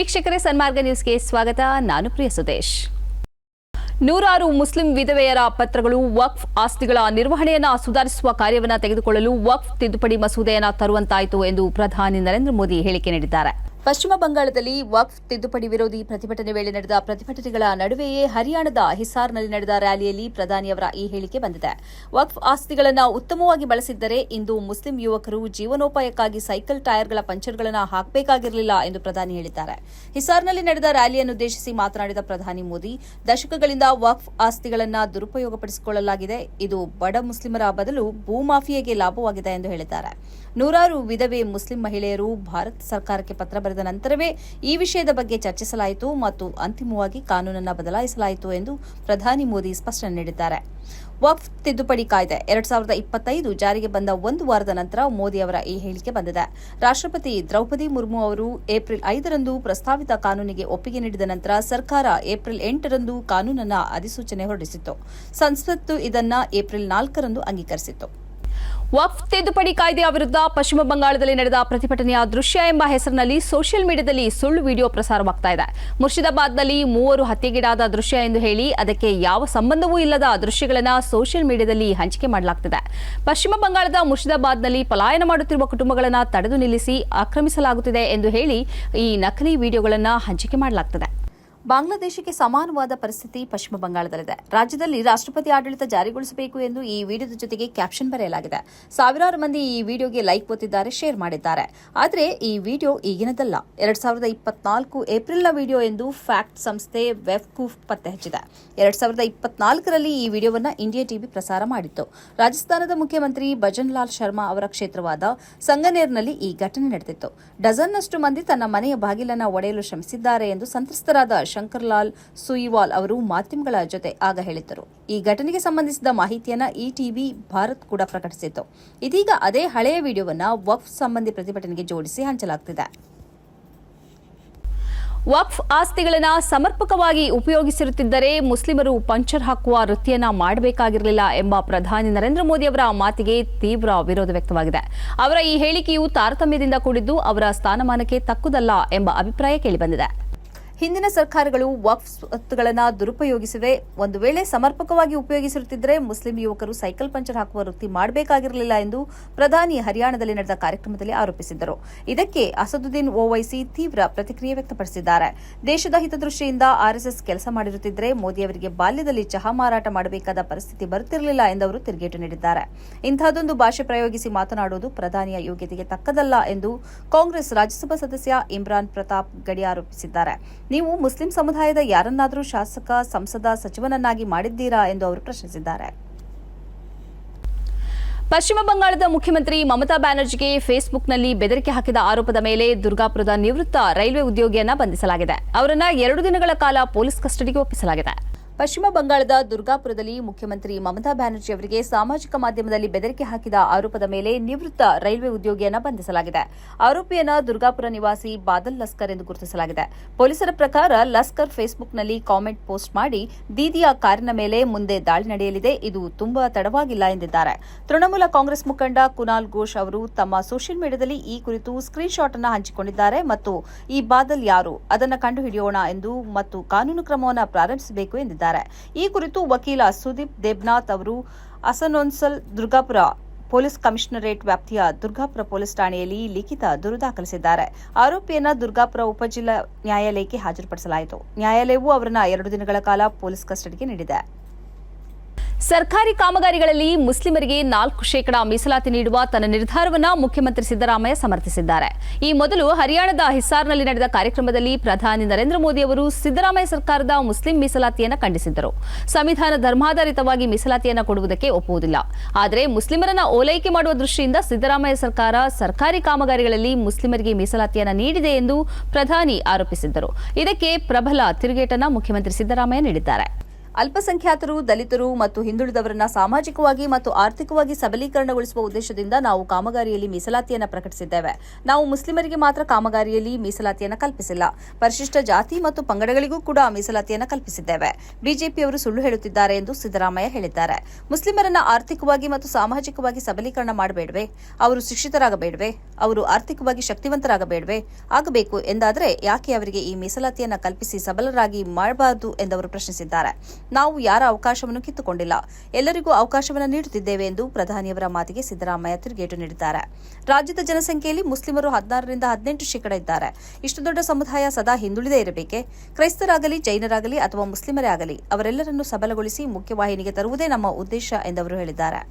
ವೀಕ್ಷಕರೇ ಸನ್ಮಾರ್ಗ ನ್ಯೂಸ್ಗೆ ಸ್ವಾಗತ. ನಾನು ಪ್ರಿಯ ಸುದೇಶ್. ನೂರಾರು ಮುಸ್ಲಿಂ ವಿಧವೆಯರ ಪತ್ರಗಳು ವಕ್ಫ್ ಆಸ್ತಿಗಳ ನಿರ್ವಹಣೆಯನ್ನು ಸುಧಾರಿಸುವ ಕಾರ್ಯವನ್ನು ತೆಗೆದುಕೊಳ್ಳಲು ವಕ್ಫ್ ತಿದ್ದುಪಡಿ ಮಸೂದೆಯನ್ನು ತರುವಂತಾಯಿತು ಎಂದು ಪ್ರಧಾನಿ ನರೇಂದ್ರ ಮೋದಿ ಹೇಳಿಕೆ ನೀಡಿದ್ದಾರೆ. ಪಶ್ಚಿಮ ಬಂಗಾಳದಲ್ಲಿ ವಕ್ಫ್ ತಿದ್ದುಪಡಿ ವಿರೋಧಿ ಪ್ರತಿಭಟನೆ ವೇಳೆ ನಡೆದ ಪ್ರತಿಭಟನೆಗಳ ನಡುವೆಯೇ ಹರಿಯಾಣದ ಹಿಸಾರ್ನಲ್ಲಿ ನಡೆದ ರ್ಯಾಲಿಯಲ್ಲಿ ಪ್ರಧಾನಿಯವರ ಈ ಹೇಳಿಕೆ ಬಂದಿದೆ. ವಕ್ಫ್ ಆಸ್ತಿಗಳನ್ನು ಉತ್ತಮವಾಗಿ ಬಳಸಿದ್ದರೆ ಇಂದು ಮುಸ್ಲಿಂ ಯುವಕರು ಜೀವನೋಪಾಯಕ್ಕಾಗಿ ಸೈಕಲ್ ಟೈರ್ಗಳ ಪಂಚರ್ಗಳನ್ನು ಹಾಕಬೇಕಾಗಿರಲಿಲ್ಲ ಎಂದು ಪ್ರಧಾನಿ ಹೇಳಿದ್ದಾರೆ. ಹಿಸಾರ್ನಲ್ಲಿ ನಡೆದ ರ್ಯಾಲಿಯನ್ನುದ್ದೇಶಿಸಿ ಮಾತನಾಡಿದ ಪ್ರಧಾನಿ ಮೋದಿ, ದಶಕಗಳಿಂದ ವಕ್ಫ್ ಆಸ್ತಿಗಳನ್ನು ದುರುಪಯೋಗಪಡಿಸಿಕೊಳ್ಳಲಾಗಿದೆ. ಇದು ಬಡ ಮುಸ್ಲಿಮರ ಬದಲು ಭೂಮಾಫಿಯಾಗೆ ಲಾಭವಾಗಿದೆ ಎಂದು ಹೇಳಿದ್ದಾರೆ. ನೂರಾರು ವಿಧವೆ ಮುಸ್ಲಿಂ ಮಹಿಳೆಯರು ಭಾರತ ಸರ್ಕಾರಕ್ಕೆ ಪತ್ರ ಬರೆದ ನಂತರವೇ ಈ ವಿಷಯದ ಬಗ್ಗೆ ಚರ್ಚಿಸಲಾಯಿತು ಮತ್ತು ಅಂತಿಮವಾಗಿ ಕಾನೂನನ್ನು ಬದಲಾಯಿಸಲಾಯಿತು ಎಂದು ಪ್ರಧಾನಿ ಮೋದಿ ಸ್ಪಷ್ಟನೆ ನೀಡಿದ್ದಾರೆ. ವಕ್ಫ್ ತಿದ್ದುಪಡಿ ಕಾಯ್ದೆ ಎರಡ್ ಸಾವಿರದ ಇಪ್ಪತ್ತೈದು ಜಾರಿಗೆ ಬಂದ ಒಂದು ವಾರದ ನಂತರ ಮೋದಿ ಅವರ ಈ ಹೇಳಿಕೆ ಬಂದಿದೆ. ರಾಷ್ಟ್ರಪತಿ ದ್ರೌಪದಿ ಮುರ್ಮು ಅವರು ಏಪ್ರಿಲ್ ಐದರಂದು ಪ್ರಸ್ತಾವಿತ ಕಾನೂನಿಗೆ ಒಪ್ಪಿಗೆ ನೀಡಿದ ನಂತರ ಸರ್ಕಾರ ಏಪ್ರಿಲ್ ಎಂಟರಂದು ಕಾನೂನನ್ನ ಅಧಿಸೂಚನೆ ಹೊರಡಿಸಿತ್ತು. ಸಂಸತ್ತು ಇದನ್ನ ಏಪ್ರಿಲ್ ನಾಲ್ಕರಂದು ಅಂಗೀಕರಿಸಿತ್ತು. ವಕ್ಫ್ ತಿದ್ದುಪಡಿ ಕಾಯ್ದೆಯ ವಿರುದ್ಧ ಪಶ್ಚಿಮ ಬಂಗಾಳದಲ್ಲಿ ನಡೆದ ಪ್ರತಿಭಟನೆಯ ದೃಶ್ಯ ಎಂಬ ಹೆಸರಿನಲ್ಲಿ ಸೋಷಿಯಲ್ ಮೀಡಿಯಾದಲ್ಲಿ ಸುಳ್ಳು ವಿಡಿಯೋ ಪ್ರಸಾರವಾಗ್ತಾ ಇದೆ. ಮುರ್ಷಿದಾಬಾದ್ನಲ್ಲಿ ಮೂವರು ಹತ್ಯೆಗೀಡಾದ ದೃಶ್ಯ ಎಂದು ಹೇಳಿ ಅದಕ್ಕೆ ಯಾವ ಸಂಬಂಧವೂ ಇಲ್ಲದ ದೃಶ್ಯಗಳನ್ನು ಸೋಷಿಯಲ್ ಮೀಡಿಯಾದಲ್ಲಿ ಹಂಚಿಕೆ ಮಾಡಲಾಗ್ತಿದೆ. ಪಶ್ಚಿಮ ಬಂಗಾಳದ ಮುರ್ಷಿದಾಬಾದ್ನಲ್ಲಿ ಪಲಾಯನ ಮಾಡುತ್ತಿರುವ ಕುಟುಂಬಗಳನ್ನು ತಡೆದು ನಿಲ್ಲಿಸಿ ಆಕ್ರಮಿಸಲಾಗುತ್ತಿದೆ ಎಂದು ಹೇಳಿ ಈ ನಕಲಿ ವಿಡಿಯೋಗಳನ್ನು ಹಂಚಿಕೆ ಮಾಡಲಾಗ್ತಿದೆ. ಬಾಂಗ್ಲಾದೇಶಕ್ಕೆ ಸಮಾನವಾದ ಪರಿಸ್ಥಿತಿ ಪಶ್ಚಿಮ ಬಂಗಾಳದಲ್ಲಿದೆ. ರಾಜ್ಯದಲ್ಲಿ ರಾಷ್ಟ್ರಪತಿ ಆಡಳಿತ ಜಾರಿಗೊಳಿಸಬೇಕು ಎಂದು ಈ ವಿಡಿಯೋದ ಜೊತೆಗೆ ಕ್ಯಾಪ್ಷನ್ ಬರೆಯಲಾಗಿದೆ. ಸಾವಿರಾರು ಮಂದಿ ಈ ವಿಡಿಯೋಗೆ ಲೈಕ್ ಒತ್ತಿದ್ದಾರೆ ಶೇರ್ ಮಾಡಿದ್ದಾರೆ. ಆದರೆ ಈ ವಿಡಿಯೋ ಈಗಿನದಲ್ಲ. ಎರಡ್ ಸಾವಿರದ ಇಪ್ಪತ್ನಾಲ್ಕು ಏಪ್ರಿಲ್ನ ವಿಡಿಯೋ ಎಂದು ಫ್ಯಾಕ್ಟ್ ಸಂಸ್ಥೆ ವೆಬ್ಕೂಫ್ ಪತ್ತೆ ಹಚ್ಚಿದೆ. ಎರಡ್ ಸಾವಿರದ ಇಪ್ಪತ್ನಾಲ್ಕರಲ್ಲಿ ಈ ವಿಡಿಯೋವನ್ನು ಇಂಡಿಯಾ ಟಿವಿ ಪ್ರಸಾರ ಮಾಡಿತ್ತು. ರಾಜಸ್ಥಾನದ ಮುಖ್ಯಮಂತ್ರಿ ಭಜನ್ ಲಾಲ್ ಶರ್ಮಾ ಅವರ ಕ್ಷೇತ್ರವಾದ ಸಂಗನೇರ್ನಲ್ಲಿ ಈ ಘಟನೆ ನಡೆದಿತ್ತು. ಡಜನ್ನಷ್ಟು ಮಂದಿ ತನ್ನ ಮನೆಯ ಬಾಗಿಲನ್ನು ಒಡೆಯಲು ಶ್ರಮಿಸಿದ್ದಾರೆ ಎಂದು ಸಂತ್ರಸ್ತರಾದ ಶಂಕರ್ಲಾಲ್ ಸುಯಿವಾಲ್ ಅವರು ಮಾಧ್ಯಮಗಳ ಜೊತೆ ಆಗ ಹೇಳಿದ್ದರು. ಈ ಘಟನೆಗೆ ಸಂಬಂಧಿಸಿದ ಮಾಹಿತಿಯನ್ನ ಇಟಿವಿ ಟಿವಿ ಭಾರತ್ ಕೂಡ ಪ್ರಕಟಿಸಿತ್ತು. ಇದೀಗ ಅದೇ ಹಳೆಯ ವಿಡಿಯೋವನ್ನ ವಕ್ಫ್ ಸಂಬಂಧಿ ಪ್ರತಿಭಟನೆಗೆ ಜೋಡಿಸಿ ಹಂಚಲಾಗ್ತಿದೆ. ವಕ್ಫ್ ಆಸ್ತಿಗಳನ್ನು ಸಮರ್ಪಕವಾಗಿ ಉಪಯೋಗಿಸಿರುತ್ತಿದ್ದರೆ ಮುಸ್ಲಿಮರು ಪಂಚರ್ ಹಾಕುವ ವೃತ್ತಿಯನ್ನ ಮಾಡಬೇಕಾಗಿರಲಿಲ್ಲ ಎಂಬ ಪ್ರಧಾನಿ ನರೇಂದ್ರ ಮೋದಿ ಅವರ ಮಾತಿಗೆ ತೀವ್ರ ವಿರೋಧ ವ್ಯಕ್ತವಾಗಿದೆ. ಅವರ ಈ ಹೇಳಿಕೆಯು ತಾರತಮ್ಯದಿಂದ ಕೂಡಿದ್ದು ಅವರ ಸ್ಥಾನಮಾನಕ್ಕೆ ತಕ್ಕುದಲ್ಲ ಎಂಬ ಅಭಿಪ್ರಾಯ ಕೇಳಿಬಂದಿದೆ. ಹಿಂದಿನ ಸರ್ಕಾರಗಳು ವಕ್ಫ್ ಸ್ವತ್ತುಗಳನ್ನು ದುರುಪಯೋಗಿಸಿವೆ. ಒಂದು ವೇಳೆ ಸಮರ್ಪಕವಾಗಿ ಉಪಯೋಗಿಸಿರುತ್ತಿದ್ದರೆ ಮುಸ್ಲಿಂ ಯುವಕರು ಸೈಕಲ್ ಪಂಚರ್ ಹಾಕುವ ವೃತ್ತಿ ಮಾಡಬೇಕಾಗಿರಲಿಲ್ಲ ಎಂದು ಪ್ರಧಾನಿ ಹರಿಯಾಣದಲ್ಲಿ ನಡೆದ ಕಾರ್ಯಕ್ರಮದಲ್ಲಿ ಆರೋಪಿಸಿದ್ದರು. ಇದಕ್ಕೆ ಅಸದುದ್ದೀನ್ ಓವೈಸಿ ತೀವ್ರ ಪ್ರತಿಕ್ರಿಯೆ ವ್ಯಕ್ತಪಡಿಸಿದ್ದಾರೆ. ದೇಶದ ಹಿತದೃಷ್ಟಿಯಿಂದ ಆರ್ಎಸ್ಎಸ್ ಕೆಲಸ ಮಾಡಿರುತ್ತಿದ್ದರೆ ಮೋದಿ ಅವರಿಗೆ ಬಾಲ್ಯದಲ್ಲಿ ಚಹಾ ಮಾರಾಟ ಮಾಡಬೇಕಾದ ಪರಿಸ್ಥಿತಿ ಬರುತ್ತಿರಲಿಲ್ಲ ಎಂದು ಅವರು ತಿರುಗೇಟು ನೀಡಿದ್ದಾರೆ. ಇಂತಹದೊಂದು ಭಾಷೆ ಪ್ರಯೋಗಿಸಿ ಮಾತನಾಡುವುದು ಪ್ರಧಾನಿಯ ಯೋಗ್ಯತೆಗೆ ತಕ್ಕದಲ್ಲ ಎಂದು ಕಾಂಗ್ರೆಸ್ ರಾಜ್ಯಸಭಾ ಸದಸ್ಯ ಇಮ್ರಾನ್ ಪ್ರತಾಪ್ ಗಡಿ ಆರೋಪಿಸಿದ್ದಾರೆ. ನೀವು ಮುಸ್ಲಿಂ ಸಮುದಾಯದ ಯಾರನ್ನಾದರೂ ಶಾಸಕ, ಸಂಸದ, ಸಚಿವನನ್ನಾಗಿ ಮಾಡಿದ್ದೀರಾ ಎಂದು ಅವರು ಪ್ರಶ್ನಿಸಿದ್ದಾರೆ. ಪಶ್ಚಿಮ ಬಂಗಾಳದ ಮುಖ್ಯಮಂತ್ರಿ ಮಮತಾ ಬ್ಯಾನರ್ಜಿಗೆ ಫೇಸ್ಬುಕ್ನಲ್ಲಿ ಬೆದರಿಕೆ ಹಾಕಿದ ಆರೋಪದ ಮೇಲೆ ದುರ್ಗಾಪುರದ ನಿವೃತ್ತ ರೈಲ್ವೆ ಉದ್ಯೋಗಿಯನ್ನ ಬಂಧಿಸಲಾಗಿದೆ. ಅವರನ್ನು ಎರಡು ದಿನಗಳ ಕಾಲ ಪೊಲೀಸ್ ಕಸ್ಟಡಿಗೆ ಒಪ್ಪಿಸಲಾಗಿದೆ. ಪಶ್ಚಿಮ ಬಂಗಾಳದ ದುರ್ಗಾಪುರದಲ್ಲಿ ಮುಖ್ಯಮಂತ್ರಿ ಮಮತಾ ಬ್ಯಾನರ್ಜಿ ಅವರಿಗೆ ಸಾಮಾಜಿಕ ಮಾಧ್ಯಮದಲ್ಲಿ ಬೆದರಿಕೆ ಹಾಕಿದ ಆರೋಪದ ಮೇಲೆ ನಿವೃತ್ತ ರೈಲ್ವೆ ಉದ್ಯೋಗಿಯನ್ನು ಬಂಧಿಸಲಾಗಿದೆ. ಆರೋಪಿಯನ್ನು ದುರ್ಗಾಪುರ ನಿವಾಸಿ ಬಾದಲ್ ಲಸ್ಕರ್ ಎಂದು ಗುರುತಿಸಲಾಗಿದೆ. ಪೊಲೀಸರ ಪ್ರಕಾರ ಲಸ್ಕರ್ ಫೇಸ್ಬುಕ್ನಲ್ಲಿ ಕಾಮೆಂಟ್ ಪೋಸ್ಟ್ ಮಾಡಿ, ದೀದಿಯ ಕಾರಿನ ಮೇಲೆ ಮುಂದೆ ದಾಳಿ ನಡೆಯಲಿದೆ, ಇದು ತುಂಬಾ ತಡವಾಗಿಲ್ಲ ಎಂದಿದ್ದಾರೆ. ತೃಣಮೂಲ ಕಾಂಗ್ರೆಸ್ ಮುಖಂಡ ಕುನಾಲ್ ಘೋಷ್ ಅವರು ತಮ್ಮ ಸೋಷಿಯಲ್ ಮೀಡಿಯಾದಲ್ಲಿ ಈ ಕುರಿತು ಸ್ಕ್ರೀನ್ ಶಾಟ್ ಅನ್ನು ಹಂಚಿಕೊಂಡಿದ್ದಾರೆ ಮತ್ತು ಈ ಬಾದಲ್ ಯಾರು, ಅದನ್ನು ಕಂಡುಹಿಡಿಯೋಣ ಎಂದು ಮತ್ತು ಕಾನೂನು ಕ್ರಮವನ್ನು ಪ್ರಾರಂಭಿಸಬೇಕು ಎಂದಿದ್ದಾರೆ. ಈ ಕುರಿತು ವಕೀಲ ಸುದೀಪ್ ದೇಬ್ನಾಥ್ ಅವರು ಅಸನೊನ್ಸಲ್ ದುರ್ಗಾಪುರ ಪೊಲೀಸ್ ಕಮಿಷನರೇಟ್ ವ್ಯಾಪ್ತಿಯ ದುರ್ಗಾಪುರ ಪೊಲೀಸ್ ಠಾಣೆಯಲ್ಲಿ ಲಿಖಿತ ದೂರು ದಾಖಲಿಸಿದ್ದಾರೆ. ಆರೋಪಿಯನ್ನ ದುರ್ಗಾಪುರ ಉಪಜಿಲ್ಲಾ ನ್ಯಾಯಾಲಯಕ್ಕೆ ಹಾಜರುಪಡಿಸಲಾಯಿತು. ನ್ಯಾಯಾಲಯವು ಅವರನ್ನ ಎರಡು ದಿನಗಳ ಕಾಲ ಪೊಲೀಸ್ ಕಸ್ಟಡಿಗೆ ನೀಡಿದೆ. ಸರ್ಕಾರಿ ಕಾಮಗಾರಿಗಳಲ್ಲಿ ಮುಸ್ಲಿಮರಿಗೆ ನಾಲ್ಕು ಶೇಕಡಾ ಮೀಸಲಾತಿ ನೀಡುವ ತನ್ನ ನಿರ್ಧಾರವನ್ನು ಮುಖ್ಯಮಂತ್ರಿ ಸಿದ್ದರಾಮಯ್ಯ ಸಮರ್ಥಿಸಿದ್ದಾರೆ. ಈ ಮೊದಲು ಹರಿಯಾಣದ ಹಿಸಾರ್ನಲ್ಲಿ ನಡೆದ ಕಾರ್ಯಕ್ರಮದಲ್ಲಿ ಪ್ರಧಾನಿ ನರೇಂದ್ರ ಮೋದಿ ಅವರು ಸಿದ್ದರಾಮಯ್ಯ ಸರ್ಕಾರದ ಮುಸ್ಲಿಂ ಮೀಸಲಾತಿಯನ್ನು ಖಂಡಿಸಿದ್ದರು. ಸಂವಿಧಾನ ಧರ್ಮಾಧಾರಿತವಾಗಿ ಮೀಸಲಾತಿಯನ್ನು ಕೊಡುವುದಕ್ಕೆ ಒಪ್ಪುವುದಿಲ್ಲ. ಆದರೆ ಮುಸ್ಲಿಮರನ್ನ ಓಲೈಕೆ ಮಾಡುವ ದೃಷ್ಟಿಯಿಂದ ಸಿದ್ದರಾಮಯ್ಯ ಸರ್ಕಾರ ಸರ್ಕಾರಿ ಕಾಮಗಾರಿಗಳಲ್ಲಿ ಮುಸ್ಲಿಮರಿಗೆ ಮೀಸಲಾತಿಯನ್ನು ನೀಡಿದೆ ಎಂದು ಪ್ರಧಾನಿ ಆರೋಪಿಸಿದ್ದರು. ಇದಕ್ಕೆ ಪ್ರಬಲ ತಿರುಗೇಟನ್ನು ಮುಖ್ಯಮಂತ್ರಿ ಸಿದ್ದರಾಮಯ್ಯ ನೀಡಿದ್ದಾರೆ. ಅಲ್ಪಸಂಖ್ಯಾತರು, ದಲಿತರು ಮತ್ತು ಹಿಂದುಳಿದವರನ್ನ ಸಾಮಾಜಿಕವಾಗಿ ಮತ್ತು ಆರ್ಥಿಕವಾಗಿ ಸಬಲೀಕರಣಗೊಳಿಸುವ ಉದ್ದೇಶದಿಂದ ನಾವು ಕಾಮಗಾರಿಯಲ್ಲಿ ಮೀಸಲಾತಿಯನ್ನು ಪ್ರಕಟಿಸಿದ್ದೇವೆ. ನಾವು ಮುಸ್ಲಿಮರಿಗೆ ಮಾತ್ರ ಕಾಮಗಾರಿಯಲ್ಲಿ ಮೀಸಲಾತಿಯನ್ನು ಕಲ್ಪಿಸಿಲ್ಲ. ಪರಿಶಿಷ್ಟ ಜಾತಿ ಮತ್ತು ಪಂಗಡಗಳಿಗೂ ಕೂಡ ಮೀಸಲಾತಿಯನ್ನು ಕಲ್ಪಿಸಿದ್ದೇವೆ. ಬಿಜೆಪಿಯವರು ಸುಳ್ಳು ಹೇಳುತ್ತಿದ್ದಾರೆ ಎಂದು ಸಿದ್ದರಾಮಯ್ಯ ಹೇಳಿದ್ದಾರೆ. ಮುಸ್ಲಿಮರನ್ನ ಆರ್ಥಿಕವಾಗಿ ಮತ್ತು ಸಾಮಾಜಿಕವಾಗಿ ಸಬಲೀಕರಣ ಮಾಡಬೇಡವೆ. ಅವರು ಶಿಕ್ಷಿತರಾಗಬೇಡವೆ. ಅವರು ಆರ್ಥಿಕವಾಗಿ ಶಕ್ತಿವಂತರಾಗಬೇಡವೆ. ಆಗಬೇಕು ಎಂದಾದರೆ ಯಾಕೆ ಅವರಿಗೆ ಈ ಮೀಸಲಾತಿಯನ್ನು ಕಲ್ಪಿಸಿ ಸಬಲರಾಗಿ ಮಾಡಬಾರದು ಎಂದವರು ಪ್ರಶ್ನಿಸಿದ್ದಾರೆ. ನಾವು ಯಾರ ಅವಕಾಶವನ್ನು ಕಿತ್ತುಕೊಂಡಿಲ್ಲ. ಎಲ್ಲರಿಗೂ ಅವಕಾಶವನ್ನು ನೀಡುತ್ತಿದ್ದೇವೆ ಎಂದು ಪ್ರಧಾನಿಯವರ ಮಾತಿಗೆ ಸಿದ್ದರಾಮಯ್ಯ ತಿರುಗೇಟು ನೀಡಿದ್ದಾರೆ. ರಾಜ್ಯದ ಜನಸಂಖ್ಯೆಯಲ್ಲಿ ಮುಸ್ಲಿಮರು ಹದಿನಾರರಿಂದ ಹದಿನೆಂಟು ಶೇಕಡ ಇದ್ದಾರೆ. ಇಷ್ಟು ದೊಡ್ಡ ಸಮುದಾಯ ಸದಾ ಹಿಂದುಳಿದೇ ಇರಬೇಕೆ? ಕ್ರೈಸ್ತರಾಗಲಿ, ಜೈನರಾಗಲಿ ಅಥವಾ ಮುಸ್ಲಿಮರೇ ಆಗಲಿ, ಅವರೆಲ್ಲರನ್ನು ಸಬಲಗೊಳಿಸಿ ಮುಖ್ಯವಾಹಿನಿಗೆ ತರುವುದೇ ನಮ್ಮ ಉದ್ದೇಶ ಎಂದವರು ಹೇಳಿದ್ದಾರೆ.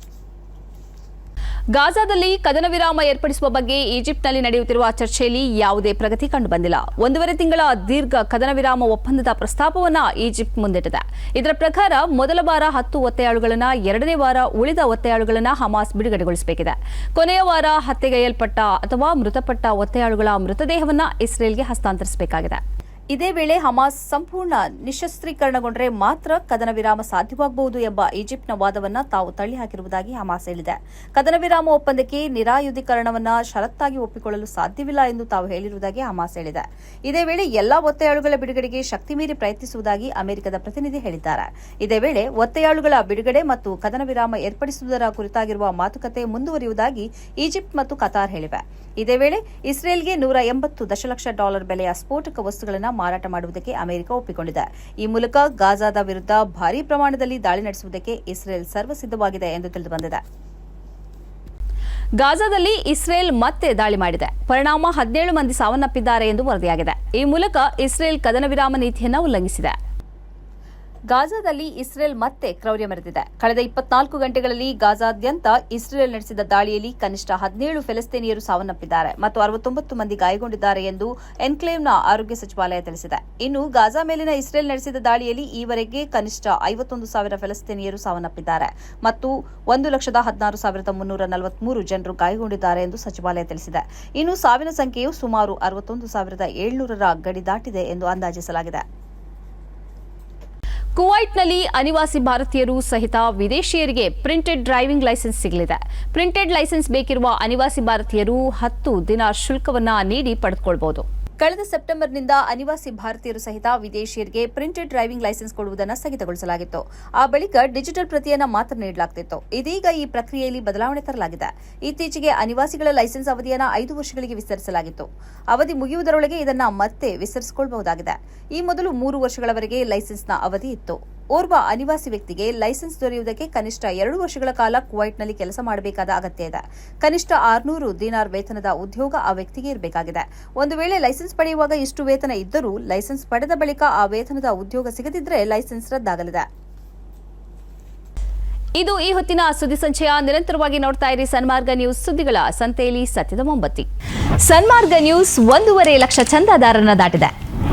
ಗಾಜಾದಲ್ಲಿ ಕದನ ವಿರಾಮ ಏರ್ಪಡಿಸುವ ಬಗ್ಗೆ ಈಜಿಪ್ಟ್ನಲ್ಲಿ ನಡೆಯುತ್ತಿರುವ ಚರ್ಚೆಯಲ್ಲಿ ಯಾವುದೇ ಪ್ರಗತಿ ಕಂಡುಬಂದಿಲ್ಲ. ಒಂದೂವರೆ ತಿಂಗಳ ದೀರ್ಘ ಕದನ ವಿರಾಮ ಒಪ್ಪಂದದ ಪ್ರಸ್ತಾಪವನ್ನು ಈಜಿಪ್ಟ್ ಮುಂದಿಟ್ಟಿದೆ. ಇದರ ಪ್ರಕಾರ ಮೊದಲ ವಾರ ಹತ್ತು ಒತ್ತೆಯಾಳುಗಳನ್ನು, ಎರಡನೇ ವಾರ ಉಳಿದ ಒತ್ತೆಯಾಳುಗಳನ್ನು ಹಮಾಸ್ ಬಿಡುಗಡೆಗೊಳಿಸಬೇಕಿದೆ. ಕೊನೆಯ ವಾರ ಹತ್ಯೆಗೈಯಲ್ಪಟ್ಟ ಅಥವಾ ಮೃತಪಟ್ಟ ಒತ್ತೆಯಾಳುಗಳ ಮೃತದೇಹವನ್ನ ಇಸ್ರೇಲ್ಗೆ ಹಸ್ತಾಂತರಿಸಬೇಕಾಗಿದೆ. ಇದೇ ವೇಳೆ ಹಮಾಸ್ ಸಂಪೂರ್ಣ ನಿಶಸ್ತ್ರೀಕರಣಗೊಂಡರೆ ಮಾತ್ರ ಕದನ ವಿರಾಮ ಸಾಧ್ಯವಾಗಬಹುದು ಎಂಬ ಈಜಿಪ್ಟ್ನ ವಾದವನ್ನು ತಾವು ತಳ್ಳಿಹಾಕಿರುವುದಾಗಿ ಹಮಾಸ್ ಹೇಳಿದೆ. ಕದನ ವಿರಾಮ ಒಪ್ಪಂದಕ್ಕೆ ನಿರಾಯುಧೀಕರಣವನ್ನು ಷರತ್ತಾಗಿ ಒಪ್ಪಿಕೊಳ್ಳಲು ಸಾಧ್ಯವಿಲ್ಲ ಎಂದು ತಾವು ಹೇಳಿರುವುದಾಗಿ ಹಮಾಸ್ ಹೇಳಿದೆ. ಇದೇ ವೇಳೆ ಎಲ್ಲಾ ಒತ್ತೆಯಾಳುಗಳ ಬಿಡುಗಡೆಗೆ ಶಕ್ತಿ ಮೀರಿ ಪ್ರಯತ್ನಿಸುವುದಾಗಿ ಅಮೆರಿಕದ ಪ್ರತಿನಿಧಿ ಹೇಳಿದ್ದಾರೆ. ಇದೇ ವೇಳೆ ಒತ್ತೆಯಾಳುಗಳ ಬಿಡುಗಡೆ ಮತ್ತು ಕದನ ವಿರಾಮ ಏರ್ಪಡಿಸುವುದರ ಕುರಿತಾಗಿರುವ ಮಾತುಕತೆ ಮುಂದುವರಿಯುವುದಾಗಿ ಈಜಿಪ್ಟ್ ಮತ್ತು ಕತಾರ್ ಹೇಳಿವೆ. ಇದೇ ವೇಳೆ ಇಸ್ರೇಲ್ಗೆ ನೂರ ಎಂಬತ್ತು ದಶಲಕ್ಷ ಡಾಲರ್ ಬೆಲೆಯ ಸ್ಫೋಟಕ ವಸ್ತುಗಳನ್ನು ಮಾರಾಟ ಮಾಡುವುದಕ್ಕೆ ಅಮೆರಿಕ ಒಪ್ಪಿಕೊಂಡಿದೆ. ಈ ಮೂಲಕ ಗಾಜಾದ ವಿರುದ್ಧ ಭಾರೀ ಪ್ರಮಾಣದಲ್ಲಿ ದಾಳಿ ನಡೆಸುವುದಕ್ಕೆ ಇಸ್ರೇಲ್ ಸರ್ವಸಿದ್ಧವಾಗಿದೆ ಎಂದು ತಿಳಿದುಬಂದಿದೆ. ಗಾಜಾದಲ್ಲಿ ಇಸ್ರೇಲ್ ಮತ್ತೆ ದಾಳಿ ಮಾಡಿದೆ. ಪರಿಣಾಮ ಹದಿನೇಳು ಮಂದಿ ಸಾವನ್ನಪ್ಪಿದ್ದಾರೆ ಎಂದು ವರದಿಯಾಗಿದೆ. ಈ ಮೂಲಕ ಇಸ್ರೇಲ್ ಕದನ ವಿರಾಮ ನೀತಿಯನ್ನು ಉಲ್ಲಂಘಿಸಿದೆ. ಗಾಜಾದಲ್ಲಿ ಇಸ್ರೇಲ್ ಮತ್ತೆ ಕ್ರೌರ್ಯ ಮೆರೆದಿದೆ. ಕಳೆದ ಇಪ್ಪತ್ನಾಲ್ಕು ಗಂಟೆಗಳಲ್ಲಿ ಗಾಜಾದ್ಯಂತ ಇಸ್ರೇಲ್ ನಡೆಸಿದ ದಾಳಿಯಲ್ಲಿ ಕನಿಷ್ಠ ಹದಿನೇಳು ಫೆಲಸ್ತೀನಿಯರು ಸಾವನ್ನಪ್ಪಿದ್ದಾರೆ ಮತ್ತು ಅರವತ್ತೊಂಬತ್ತು ಮಂದಿ ಗಾಯಗೊಂಡಿದ್ದಾರೆ ಎಂದು ಎನ್ಕ್ಲೇವ್ನ ಆರೋಗ್ಯ ಸಚಿವಾಲಯ ತಿಳಿಸಿದೆ. ಇನ್ನು ಗಾಜಾ ಮೇಲಿನ ಇಸ್ರೇಲ್ ನಡೆಸಿದ ದಾಳಿಯಲ್ಲಿ ಈವರೆಗೆ ಕನಿಷ್ಠ ಐವತ್ತೊಂದು ಸಾವಿರ ಫೆಲಸ್ತೀನಿಯರು ಸಾವನ್ನಪ್ಪಿದ್ದಾರೆ ಮತ್ತು ಒಂದು ಲಕ್ಷದ ಹದಿನಾರು ಸಾವಿರದ ಮುನ್ನೂರ ನಲವತ್ಮೂರು ಜನರು ಗಾಯಗೊಂಡಿದ್ದಾರೆ ಎಂದು ಸಚಿವಾಲಯ ತಿಳಿಸಿದೆ. ಇನ್ನು ಸಾವಿನ ಸಂಖ್ಯೆಯು ಸುಮಾರು ಅರವತ್ತೊಂದು ಸಾವಿರದ ಏಳ್ನೂರರ ಗಡಿ ದಾಟಿದೆ ಎಂದು ಅಂದಾಜಿಸಲಾಗಿದೆ. ಕುವೈಟ್ನಲ್ಲಿ ಅನಿವಾಸಿ ಭಾರತೀಯರು ಸಹಿತ ವಿದೇಶಿಯರಿಗೆ ಪ್ರಿಂಟೆಡ್ ಡ್ರೈವಿಂಗ್ ಲೈಸೆನ್ಸ್ ಸಿಗಲಿದೆ. ಪ್ರಿಂಟೆಡ್ ಲೈಸೆನ್ಸ್ ಬೇಕಿರುವ ಅನಿವಾಸಿ ಭಾರತೀಯರು ಹತ್ತು ದಿನ ಶುಲ್ಕವನ್ನು ನೀಡಿ ಪಡೆದುಕೊಳ್ಳಬಹುದು ಕಳೆದ ಸೆಪ್ಟೆಂಬರ್ನಿಂದ ಅನಿವಾಸಿ ಭಾರತೀಯರು ಸಹಿತ ವಿದೇಶಿಯರಿಗೆ ಪ್ರಿಂಟೆಡ್ ಡ್ರೈವಿಂಗ್ ಲೈಸೆನ್ಸ್ ಕೊಡುವುದನ್ನು ಸ್ಥಗಿತಗೊಳಿಸಲಾಗಿತ್ತು. ಆ ಬಳಿಕ ಡಿಜಿಟಲ್ ಪ್ರತಿಯನ್ನು ಮಾತ್ರ ನೀಡಲಾಗುತ್ತಿತ್ತು ಇದೀಗ ಈ ಪ್ರಕ್ರಿಯೆಯಲ್ಲಿ ಬದಲಾವಣೆ ತರಲಾಗಿದೆ. ಇತ್ತೀಚೆಗೆ ಅನಿವಾಸಿಗಳ ಲೈಸೆನ್ಸ್ ಅವಧಿಯನ್ನು ಐದು ವರ್ಷಗಳಿಗೆ ವಿಸ್ತರಿಸಲಾಗಿತ್ತು. ಅವಧಿ ಮುಗಿಯುವುದರೊಳಗೆ ಇದನ್ನು ಮತ್ತೆ ವಿಸ್ತರಿಸಿಕೊಳ್ಳಬಹುದಾಗಿದೆ ಈ ಮೊದಲು ಮೂರು ವರ್ಷಗಳವರೆಗೆ ಲೈಸೆನ್ಸ್ನ ಅವಧಿ ಇತ್ತು. ಓರ್ವ ಅನಿವಾಸಿ ವ್ಯಕ್ತಿಗೆ ಲೈಸೆನ್ಸ್ ದೊರೆಯುವುದಕ್ಕೆ ಕನಿಷ್ಠ ಎರಡು ವರ್ಷಗಳ ಕಾಲ ಕುವೈಟ್ನಲ್ಲಿ ಕೆಲಸ ಮಾಡಬೇಕಾದ ಅಗತ್ಯ ಇದೆ. ಕನಿಷ್ಠ ಆರ್ನೂರು ದಿನಾರ್ ವೇತನದ ಉದ್ಯೋಗ ಆ ವ್ಯಕ್ತಿಗೆ ಇರಬೇಕಾಗಿದೆ. ಒಂದು ವೇಳೆ ಲೈಸೆನ್ಸ್ ಪಡೆಯುವಾಗ ಇಷ್ಟು ವೇತನ ಇದ್ದರೂ ಲೈಸೆನ್ಸ್ ಪಡೆದ ಬಳಿಕ ಆ ವೇತನದ ಉದ್ಯೋಗ ಸಿಗದಿದ್ದರೆ ಲೈಸೆನ್ಸ್ ರದ್ದಾಗಲಿದೆ. ಇದು ಈ ಹೊತ್ತಿನ ಸುದ್ದಿ ಸಂಚಯ. ನಿರಂತರವಾಗಿ ನೋಡ್ತಾ ಇರಿ ಸನ್ಮಾರ್ಗ ನ್ಯೂಸ್ ಸುದ್ದಿಗಳ ಸಂತೆಯಲ್ಲಿ ಸತ್ಯದ ಮೊಂಬತ್ತಿ ಸನ್ಮಾರ್ಗ ನ್ಯೂಸ್ ಒಂದೂವರೆ ಲಕ್ಷ ಚಂದಾದಾರರನ್ನ ದಾಟಿದೆ.